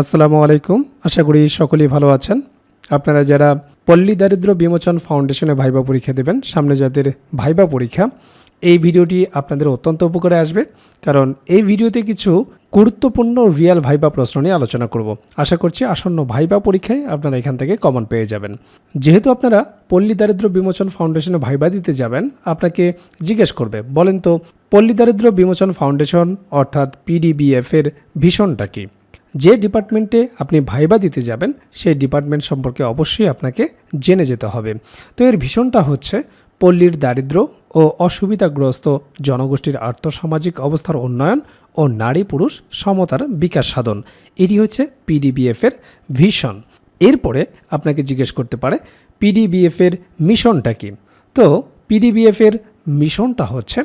আসসালামু আলাইকুম। আশা করি সকলেই ভালো আছেন। আপনারা যারা পল্লী দারিদ্র বিমোচন ফাউন্ডেশনে ভাইবা পরীক্ষা দেবেন, সামনে যাদের ভাইবা পরীক্ষা, এই ভিডিওটি আপনাদের অত্যন্ত উপকারে আসবে। কারণ এই ভিডিওতে কিছু গুরুত্বপূর্ণ রিয়াল ভাইবা প্রশ্ন নিয়ে আলোচনা করব। আশা করছি আসন্ন ভাইবা পরীক্ষায় আপনারা এখান থেকে কমন পেয়ে যাবেন। যেহেতু আপনারা পল্লী দারিদ্র বিমোচন ফাউন্ডেশনে ভাইবা দিতে যাবেন, আপনাকে জিজ্ঞেস করবে, বলেন তো, পল্লী দারিদ্র বিমোচন ফাউন্ডেশন অর্থাৎ পিডিবিএফ এর ভীষণটা কী? যে ডিপার্টমেন্টে আপনি ভাইবা দিতে যাবেন, সেই ডিপার্টমেন্ট সম্পর্কে অবশ্যই আপনাকে জেনে যেতে হবে। তো এর ভীষণটা হচ্ছে, পল্লীর দারিদ্র ও অসুবিধাগ্রস্ত জনগোষ্ঠীর আর্থসামাজিক অবস্থার উন্নয়ন ও নারী পুরুষ সমতার বিকাশ সাধন। এটি হচ্ছে পিডিবিএফ এর ভিশন। এরপরে আপনাকে জিজ্ঞেস করতে পারে পিডিবিএফ এর মিশনটা কি? তো পিডিবিএফ এর মিশনটা হচ্ছে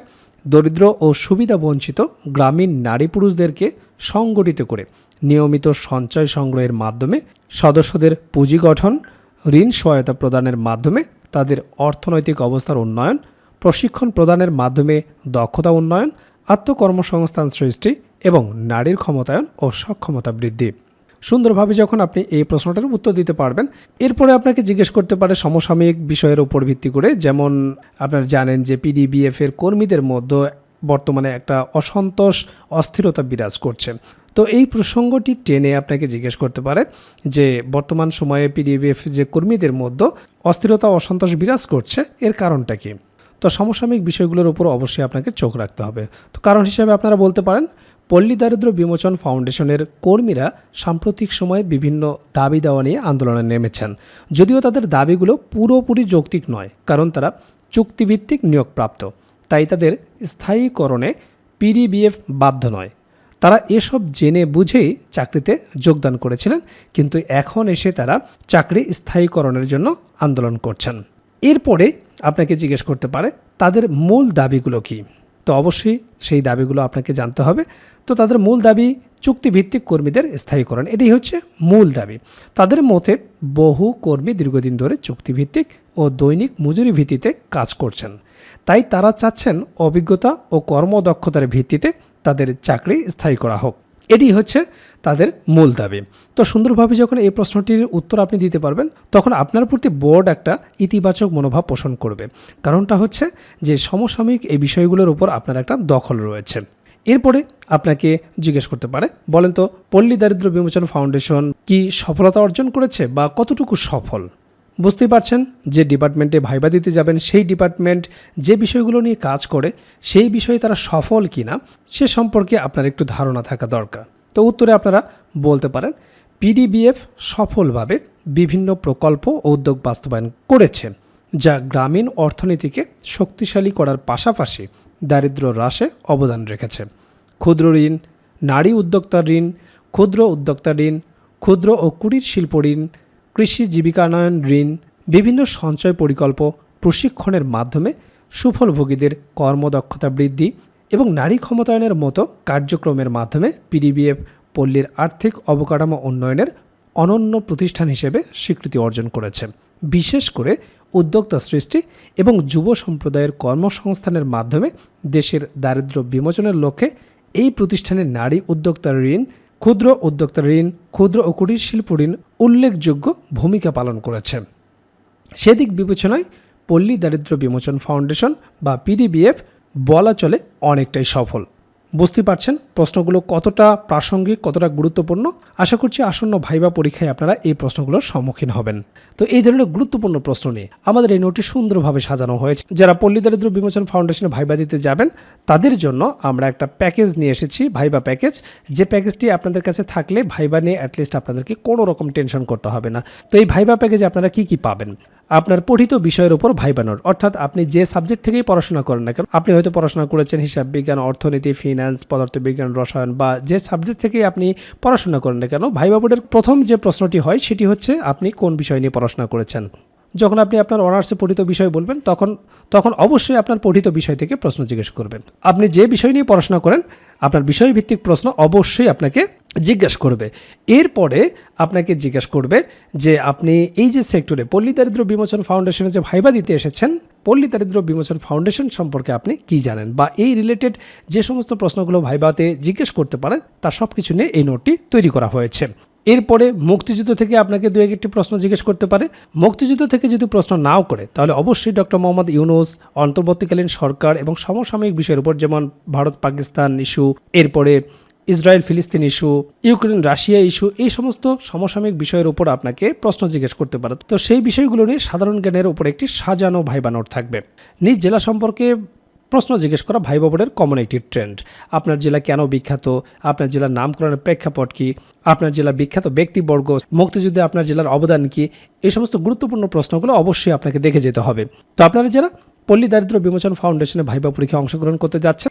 দরিদ্র ও সুবিধা বঞ্চিত গ্রামীণ নারী পুরুষদেরকে সংগঠিত করে নিয়মিত সঞ্চয় সংগ্রহের মাধ্যমে সদস্যদের পুঁজি গঠন, ঋণ সহায়তা প্রদানের মাধ্যমে তাদের অর্থনৈতিক অবস্থার উন্নয়ন, প্রশিক্ষণ প্রদানের মাধ্যমে দক্ষতা উন্নয়ন, আত্মকর্মসংস্থান সৃষ্টি এবং নারীর ক্ষমতায়ন ও সক্ষমতা বৃদ্ধি। সুন্দরভাবে যখন আপনি এই প্রশ্নটার উত্তর দিতে পারবেন, এরপরে আপনাকে জিজ্ঞেস করতে পারে সমসাময়িক বিষয়ের উপর ভিত্তি করে। যেমন আপনারা জানেন যে পিডিবিএফ এর কর্মীদের মধ্যে বর্তমানে একটা অসন্তোষ, অস্থিরতা বিরাজ করছে। তো এই প্রসঙ্গটি টেনে আপনাকে জিজ্ঞেস করতে পারে যে বর্তমান সময়ে পিডিবিএফ যে কর্মীদের মধ্যে অস্থিরতা, অসন্তোষ বিরাজ করছে, এর কারণটা কি? তো সমসাময়িক বিষয়গুলোর উপর অবশ্যই আপনাকে চোখ রাখতে হবে। তো কারণ হিসাবে আপনারা বলতে পারেন পল্লী দারিদ্র বিমোচন ফাউন্ডেশনের কর্মীরা সাম্প্রতিক সময়ে বিভিন্ন দাবি দেওয়া নিয়ে আন্দোলনে নেমেছেন। যদিও তাদের দাবিগুলো পুরোপুরি যৌক্তিক নয়, কারণ তারা চুক্তিভিত্তিক নিয়োগপ্রাপ্ত। তাই তাদের স্থায়ীকরণে পিডিবিএফ বাধ্য নয়। তারা এসব জেনে বুঝেই চাকরিতে যোগদান করেছিলেন, কিন্তু এখন এসে তারা চাকরি স্থায়ীকরণের জন্য আন্দোলন করছেন। এরপরে আপনাকে জিজ্ঞেস করতে পারে, তাদের মূল দাবিগুলো কী? তো অবশ্যই সেই দাবিগুলো আপনাকে জানতে হবে। তো তাদের মূল দাবি চুক্তিভিত্তিক কর্মীদের স্থায়ীকরণ এটি হচ্ছে মূল দাবি। তাদের মতে বহু কর্মী দীর্ঘদিন ধরে চুক্তিভিত্তিক ও দৈনিক মজুরি ভিত্তিতে কাজ করছেন। তাই তারা চাচ্ছেন অভিজ্ঞতা ও কর্মদক্ষতার ভিত্তিতে তাদের চাকরি স্থায়ী করা হোক। এটি হচ্ছে তাদের মূল দাবি। তো সুন্দরভাবে যখন এই প্রশ্নটির উত্তর আপনি দিতে পারবেন, তখন আপনার প্রতি বোর্ড একটা ইতিবাচক মনোভাব পোষণ করবে। কারণটা হচ্ছে যে সমসাময়িক এই বিষয়গুলোর উপর আপনার একটা দখল রয়েছে। এরপরে আপনাকে জিজ্ঞেস করতে পারে, বলেন তো, পল্লী দারিদ্র বিমোচন ফাউন্ডেশন কি সফলতা অর্জন করেছে বা কতটুকু সফল? বুঝতেই পারছেন যে ডিপার্টমেন্টে ভাইবা দিতে যাবেন, সেই ডিপার্টমেন্ট যে বিষয়গুলো নিয়ে কাজ করে, সেই বিষয়ে তারা সফল কিনা, সে সম্পর্কে আপনার একটু ধারণা থাকা দরকার। তো উত্তরে আপনারা বলতে পারেন পিডিবিএফ সফলভাবে বিভিন্ন প্রকল্প ও উদ্যোগ বাস্তবায়ন করেছে, যা গ্রামীণ অর্থনীতিকে শক্তিশালী করার পাশাপাশি দারিদ্র্য হ্রাসে অবদান রেখেছে। ক্ষুদ্র ঋণ, নারী উদ্যোক্তা ঋণ, ক্ষুদ্র উদ্যোক্তা ঋণ, ক্ষুদ্র ও কুটির শিল্প ঋণ কৃষি জীবিকানয়ন ঋণ, বিভিন্ন সঞ্চয় পরিকল্প প্রশিক্ষণের মাধ্যমে সুফলভোগীদের কর্মদক্ষতা বৃদ্ধি এবং নারী ক্ষমতায়নের মতো কার্যক্রমের মাধ্যমে পিডিবিএফ পল্লীর আর্থিক অবকাঠামো উন্নয়নের অনন্য প্রতিষ্ঠান হিসেবে স্বীকৃতি অর্জন করেছে। বিশেষ করে উদ্যোক্তা সৃষ্টি এবং যুব সম্প্রদায়ের কর্মসংস্থানের মাধ্যমে দেশের দারিদ্র্য বিমোচনের লক্ষ্যে এই প্রতিষ্ঠানের নারী উদ্যোক্তা ঋণ ক্ষুদ্র উদ্যোক্তা ঋণ, ক্ষুদ্র ও কুটির শিল্প ঋণ উল্লেখযোগ্য ভূমিকা পালন করেছে। সেদিক বিবেচনায় পল্লী দারিদ্র বিমোচন ফাউন্ডেশন বা পিডিবিএফ বলা চলে অনেকটাই সফল। বুঝতে পারছেন প্রশ্নগুলো কতটা প্রাসঙ্গিক, কতটা গুরুত্বপূর্ণ। আশা করছি আসন্ন ভাইবা পরীক্ষায় আপনারা এই প্রশ্নগুলোর সম্মুখীন হবেন। তো এই ধরনের গুরুত্বপূর্ণ প্রশ্ন নিয়ে আমাদের এই নোটটি সুন্দরভাবে সাজানো হয়েছে। যারা পল্লী দারিদ্র বিমোচন ফাউন্ডেশনে ভাইবা দিতে যাবেন, তাদের জন্য আমরা একটা প্যাকেজ নিয়ে এসেছি, ভাইবা প্যাকেজ। যে প্যাকেজটি আপনাদের কাছে থাকলে ভাইবা নিয়ে অ্যাটলিস্ট আপনাদেরকে কোনো রকম টেনশন করতে হবে না। তো এই ভাইবা প্যাকেজে আপনারা কি কি পাবেন? আপনার পঠিত বিষয়ের উপর ভাইবা নোট অর্থাৎ আপনি যে সাবজেক্ট থেকেই পড়াশোনা করেন না কেন, আপনি হয়তো পড়াশোনা করেছেন হিসাব বিজ্ঞান, অর্থনীতি ফিনান্স পদার্থবিজ্ঞান, রসায়ন বা যে সাবজেক্ট থেকেই আপনি পড়াশোনা করেন না কেন ভাইবা বোর্ডের প্রথম যে প্রশ্নটি হয় সেটি হচ্ছে আপনি কোন বিষয় নিয়ে পড়াশোনা করেছেন। যখন আপনি আপনার অনার্সে পঠিত বিষয় বলবেন, তখন তখন অবশ্যই আপনার পঠিত বিষয় থেকে প্রশ্ন জিজ্ঞেস করবেন। আপনি যে বিষয় নিয়ে পড়াশোনা করেন আপনার বিষয়ভিত্তিক প্রশ্ন অবশ্যই আপনাকে জিজ্ঞেস করবে। এরপরে আপনাকে জিজ্ঞেস করবে যে আপনি এই যে সেক্টরে পল্লী দারিদ্র বিমোচন ফাউন্ডেশনে যে ভাইবা দিতে এসেছেন, পল্লী দারিদ্র বিমোচন ফাউন্ডেশন সম্পর্কে আপনি কি জানেন? বা এই রিলেটেড যে সমস্ত প্রশ্নগুলো ভাইবাতে জিজ্ঞেস করতে পারেন তা সব কিছু নিয়ে এই নোটটি তৈরি করা হয়েছে। এরপরে মুক্তিযুদ্ধ থেকে আপনাকে দু একটি প্রশ্ন জিজ্ঞেস করতে পারে। মুক্তিযুদ্ধ থেকে যদি প্রশ্ন নাও করে, তাহলে অবশ্যই ডক্টর মোহাম্মদ ইউনুস, অন্তর্বর্তীকালীন সরকার এবং সমসাময়িক বিষয়ের উপর, যেমন ভারত, পাকিস্তান ইস্যু, এরপরে ইসরায়েল, ফিলিস্তিন ইস্যু, ইউক্রেন, রাশিয়া ইস্যু, এই সমস্ত সমসাময়িক বিষয়ের উপর আপনাকে প্রশ্ন জিজ্ঞেস করতে পারে। তো সেই বিষয়গুলো নিয়ে সাধারণ জ্ঞানের উপর একটি সাজানো ভাইবা নোট থাকবে। নিজ জেলা সম্পর্কে প্রশ্ন জিজ্ঞেস করা ভাই বোনের কমন একটি ট্রেন্ড আপনার জেলা কেন বিখ্যাত? আপনার জেলার নামকরণের প্রেক্ষাপট কি? আপনার জেলার বিখ্যাত ব্যক্তিবর্গ, মুক্তিযুদ্ধে আপনার জেলার অবদান কি? এই সমস্ত গুরুত্বপূর্ণ প্রশ্নগুলো অবশ্যই আপনাকে দেখে যেতে হবে। তো আপনারা যারা পল্লী দারিদ্র বিমোচন ফাউন্ডেশনে ভাইবা পরীক্ষায় অংশগ্রহণ করতে যাচ্ছেন